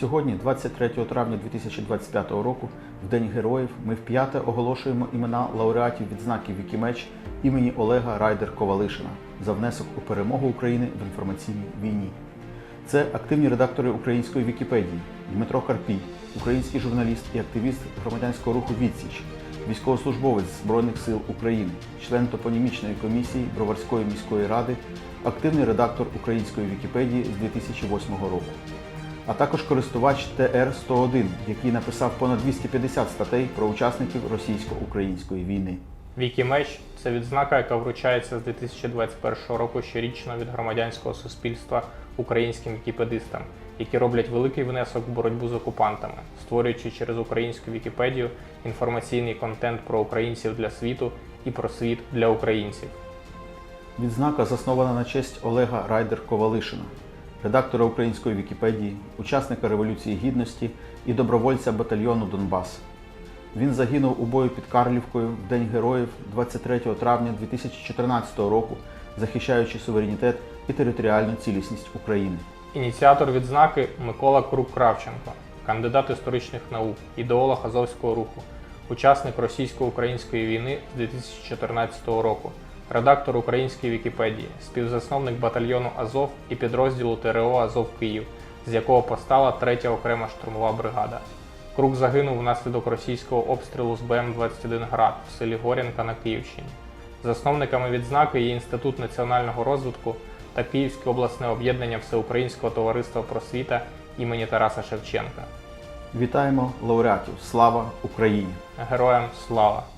Сьогодні, 23 травня 2025 року, в День Героїв, ми вп'яте оголошуємо імена лауреатів відзнаки Вікімеч імені Олега Райдер Ковалишина за внесок у перемогу України в інформаційній війні. Це активні редактори української Вікіпедії Дмитро Карпій, український журналіст і активіст громадянського руху Відсіч, військовослужбовець Збройних сил України, член топонімічної комісії Броварської міської ради, активний редактор української Вікіпедії з 2008 року а також користувач ТР-101, який написав понад 250 статей про учасників російсько-української війни. Вікімеч це відзнака, яка вручається з 2021 року щорічно від громадянського суспільства українським вікіпедистам, які роблять великий внесок в боротьбу з окупантами, створюючи через українську Вікіпедію інформаційний контент про українців для світу і про світ для українців. Відзнака заснована на честь Олега Райдер Ковалишина, редактора української Вікіпедії, учасника Революції Гідності і добровольця батальйону Донбас. Він загинув у бою під Карлівкою в День Героїв 23 травня 2014 року, захищаючи суверенітет і територіальну цілісність України. Ініціатор відзнаки Микола Крук Кравченко, кандидат історичних наук, ідеолог Азовського руху, учасник російсько-української війни з 2014 року, редактор української Вікіпедії, співзасновник батальйону Азов і підрозділу ТРО Азов Київ, з якого постала 3 окрема штурмова бригада. Крук загинув внаслідок російського обстрілу з БМ-21 Град в селі Горянка на Київщині. Засновниками відзнаки є Інститут національного розвитку та Київське обласне об'єднання Всеукраїнського товариства просвіта імені Тараса Шевченка. Вітаємо лауреатів! Слава Україні! Героям слава!